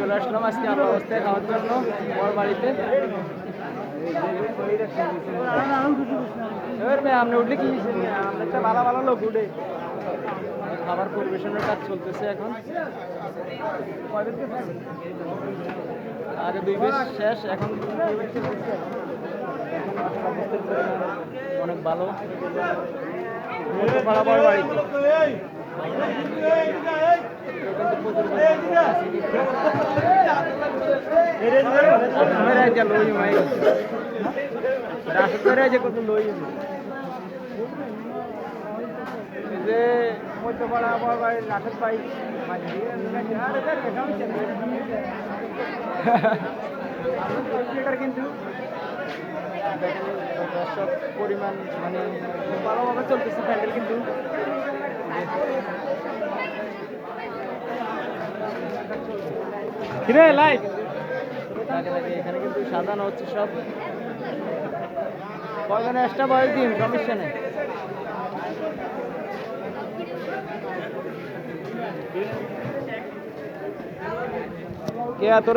চলে আসলাম আজকে আমার অবস্থায় খাওয়ার জন্য আমার বাড়িতে। আপনি উঠলে কি একটা ভালো ভালো লোক উঠে। খাবার পরিবেশনের কাজ চলতেছে এখন। আগে দুই বেশ শেষ, এখন অনেক ভালো। বড় বাড়িতে কিন্তু প্রচুর পরিমাণে মেরে যা মধ্যপাড়া বড় বাড়ির রাসের পাই কিন্তু দর্শক পরিমাণ মানে ভালোভাবে চলতেছে প্যান্ডেল কিন্তু কিরে লাগে লাগে এখানে কিন্তু সাজানো হচ্ছে সব। কয়জন এক্সট্রা বয়স দিন? সমস্যা কে এত